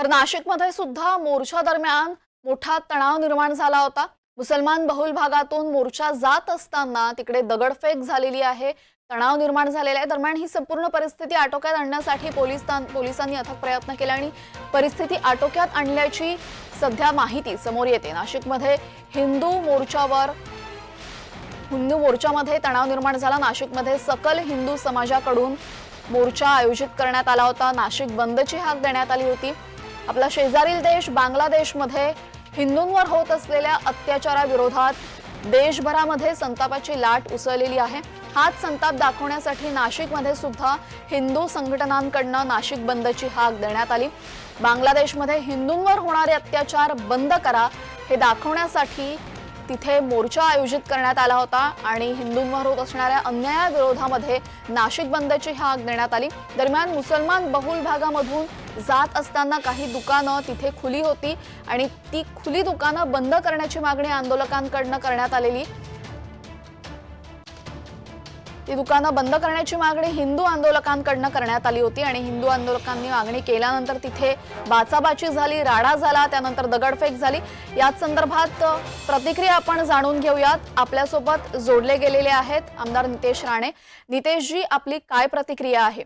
तर नाशिकमध्ये सुद्धा मोर्चा दरम्यान मोठा तणाव निर्माण झाला होता. मुसलमान बहुल भागातून मोर्चा जात असताना तिकडे दगडफेक झालेली आहे तणाव निर्माण झालेला आहे. दरम्यान ही संपूर्ण परिस्थिती आटोक्यात आणण्यासाठी पोलीस पोलिसांनी अथक प्रयत्न केले आणि परिस्थिती आटोक्यात आणल्याची सध्या माहिती समोर येते. नाशिकमध्ये हिंदू मोर्चावर हिंदू मोर्चामध्ये तणाव निर्माण झाला. नाशिकमध्ये सकल हिंदू समाजाकडून मोर्चा आयोजित करण्यात आला होता. नाशिक बंदची हाक देण्यात आली होती. आपला शेजारील देश बांगलादेशमध्ये हिंदूंवर होत असलेल्या अत्याचाराविरोधात देशभरामध्ये संतापाची लाट उसळलेली आहे. हाच संताप दाखवण्यासाठी नाशिकमध्ये सुद्धा हिंदू संघटनांकडनं नाशिक बंदची हाक देण्यात आली. बांगलादेशमध्ये हिंदूंवर होणारे अत्याचार बंद करा हे दाखवण्यासाठी तिथे मोर्चा आयोजित करण्यात आला होता आणि हिंदूंवर होत असणाऱ्या अन्यायाविरोधामध्ये नाशिक बंदची हाक देण्यात आली. दरम्यान मुसलमान बहुल भागामधून जात असताना काही दुकानं तिथे खुली होती आणि ती खुली दुकानं बंद करण्याची मागणी आंदोलकांकडनं करण्यात आलेली. ती दुकानं बंद करण्याची मागणी हिंदू आंदोलकांकडनं करण्यात आली होती आणि हिंदू आंदोलकांनी मागणी केल्यानंतर तिथे बाचाबाची झाली राडा झाला त्यानंतर दगडफेक झाली. याच संदर्भात प्रतिक्रिया आपण जाणून घेऊयात. आपल्यासोबत जोडले गेलेले आहेत आमदार नितेश राणे. नितेशजी आपली काय प्रतिक्रिया आहे?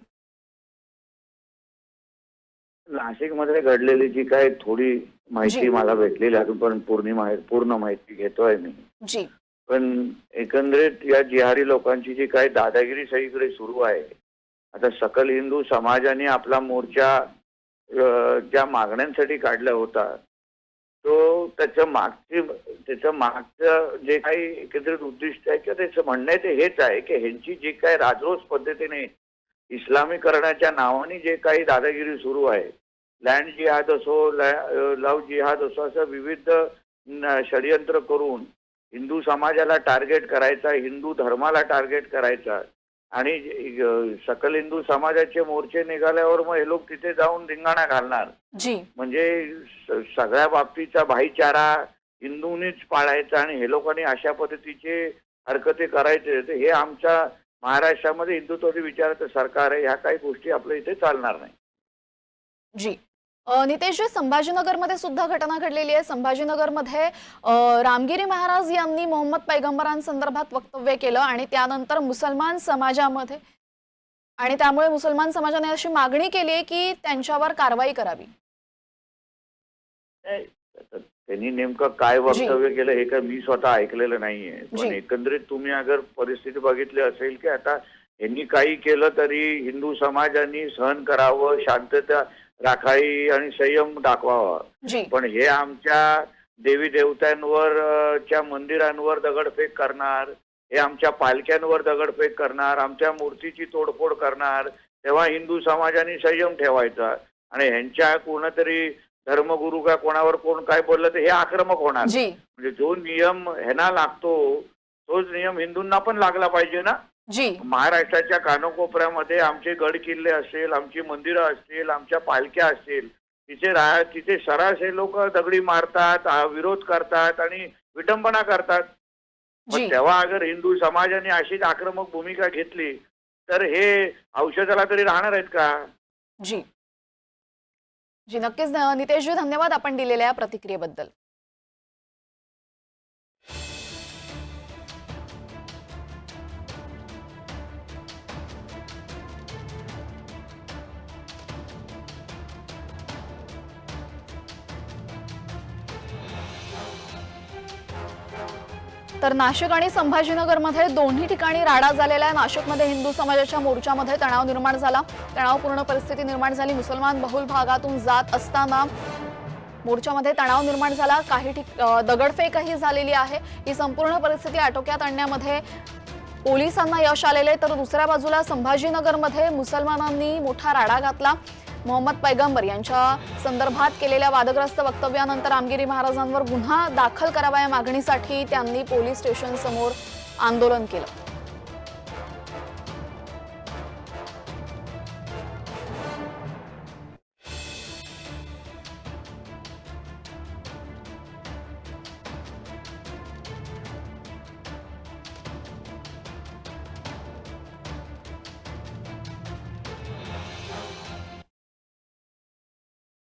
नाशिकमध्ये घडलेली जी काही थोडी. माहिती मला भेटलेली आहे, अजून पण पूर्ण माहिती पूर्ण माहिती घेतोय मी. जी. पण एकंदरीत या जिहारी लोकांची जी काही दादागिरी सगळीकडे सुरू आहे आता सकल हिंदू समाजाने आपला मोर्चा ज्या मागण्यांसाठी काढला होता तो त्याच्या मागची त्याच्या मागचं जे काही एकत्रित उद्दिष्ट आहे किंवा त्याचं म्हणणं आहे ते हेच आहे की ह्यांची जी काही राजरोस पद्धतीने इस्लामीकरणाच्या नावाने जे काही दादागिरी सुरू आहे लँड जिहाद असो लव जिहाद असो असं विविध षडयंत्र करून हिंदू समाजाला टार्गेट करायचा हिंदू धर्माला टार्गेट करायचा आणि सकल हिंदू समाजाचे मोर्चे निघाल्यावर मग हे लोक तिथे जाऊन धिंगाणा घालणार. म्हणजे सगळ्या बाबतीचा भाईचारा हिंदूंनीच पाळायचा आणि हे लोकांनी अशा पद्धतीचे हरकती करायचे. तर हे आमच्या महाराष्ट्रामध्ये हिंदुत्वादी विचाराचं सरकार आहे ह्या काही गोष्टी आपल्या इथे चालणार नाही. जी. नितेशजी संभाजीनगरमध्ये सुद्धा घटना घडलेली आहे. संभाजीनगरमध्ये रामगिरी महाराज यांनी मोहम्मद पैगंबरांसंदर्भात वक्तव्य केलं आणि त्यानंतर मुसलमान समाजामध्ये आणि त्यामुळे मुसलमान समाजाने अशी मागणी केली आहे की त्यांच्यावर कारवाई करावी. त्यांनी नेमकं काय वक्तव्य केलं हे काय मी स्वतः ऐकलेलं नाहीये. पण. एकंदरीत तुम्ही अगर परिस्थिती बघितली असेल की आता यांनी काही केलं तरी हिंदू समाजाने सहन करावं शांतता राखावी आणि संयम दाखवावा. पण हे आमच्या देवी देवतांवर च्या मंदिरांवर दगडफेक करणार हे आमच्या पालख्यांवर दगडफेक करणार आमच्या मूर्तीची तोडफोड करणार तेव्हा हिंदू समाजाने संयम ठेवायचा. आणि ह्यांच्या कोणतरी धर्मगुरू का कोणावर कोण काय बोललं तर हे आक्रमक होणार. म्हणजे जो नियम ह्यांना लागतो तोच नियम हिंदूंना पण लागला पाहिजे ना? जी. महाराष्ट्राच्या कानकोपऱ्यामध्ये आमचे गड किल्ले असेल आमची मंदिरं असतील आमच्या पालख्या असतील तिथे राह तिथे सरास हे लोक दगडी मारतात विरोध करतात आणि विटंबना करतात. पण तेव्हा अगर हिंदू समाजाने अशीच आक्रमक भूमिका घेतली तर हे औषधाला तरी राहणार आहेत का? जी. जी नक्कीच नितेशजी धन्यवाद आपण दिलेल्या या प्रतिक्रियेबद्दल. तर नाशिक आणि संभाजीनगरमध्ये दोन्ही ठिकाणी राडा झालेला आहे. नाशिकमध्ये हिंदू समाजाच्या मोर्चामध्ये तणाव निर्माण झाला. तणावपूर्ण परिस्थिती निर्माण झाली. मुसलमान बहुल भागातून जात असताना मोर्चामध्ये तणाव निर्माण झाला. काही ठिक दगडफेकही झालेली आहे. ही संपूर्ण परिस्थिती आटोक्यात आणण्यामध्ये पोलिसांना यश आलेले तर दुसऱ्या बाजूला संभाजीनगरमध्ये मुसलमानांनी मोठा राडा घातला. मोहम्मद पैगंबर यांच्या संदर्भात केलेल्या वादग्रस्त वक्तव्यानंतर आमगिरी महाराजांवर गुन्हा दाखल करावा या मागणीसाठी त्यांनी पोलीस स्टेशन समोर आंदोलन केलं.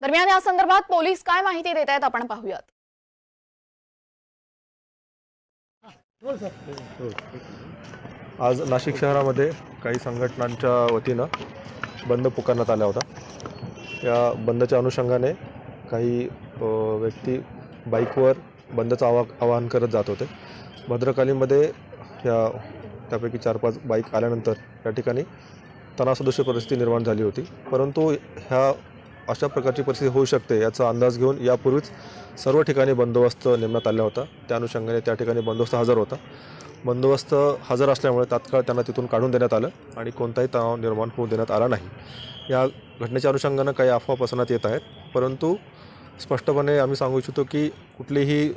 दरम्यान या संदर्भात पोलीस काय माहिती देत आहेत आपण पाहूयात. आज नाशिक शहरामध्ये काही संघटनांच्या वतीनं बंद पुकारण्यात आला होता या बंदच्या अनुषंगाने काही व्यक्ती बाईकवर बंदचं आवा आवाहन करत जात होते. भद्रकालीमध्ये या त्यापैकी चार पाच बाईक आल्यानंतर या ठिकाणी तणावसदृश्य परिस्थिती निर्माण झाली होती. परंतु ह्या अशा प्रकारची परिस्थिती होऊ शकते याचा अंदाज घेऊन यापूर्वीच सर्व ठिकाणी बंदोबस्त नेमण्यात आला होता. त्या अनुषंगाने त्या ठिकाणी बंदोबस्त हजर होता. बंदोबस्त हजर असल्यामुळे तात्काळ त्यांना तिथून काढून देण्यात आलं आणि कोणताही तणाव निर्माण होऊ देण्यात आला नाही. या घटनेच्या अनुषंगानं काही अफवा पसरण्यात येत आहेत. परंतु स्पष्टपणे आम्ही सांगू इच्छितो की कुठलीही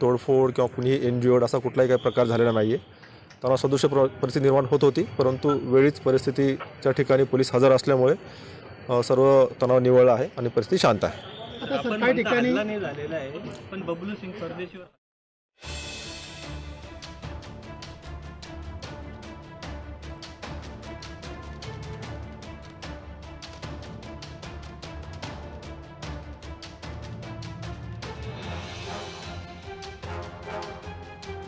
तोडफोड किंवा कुणीही एनजीओड असा कुठलाही काही प्रकार झालेला नाही आहे तणाव सदृश प्र परिस्थिती निर्माण होत होती. परंतु वेळीच परिस्थितीच्या ठिकाणी पोलीस हजर असल्यामुळे सर्व तणाव निवळला आहे आणि परिस्थिती शांत आहे. ठिकाणी झालेला आहे पण बबलू सिंग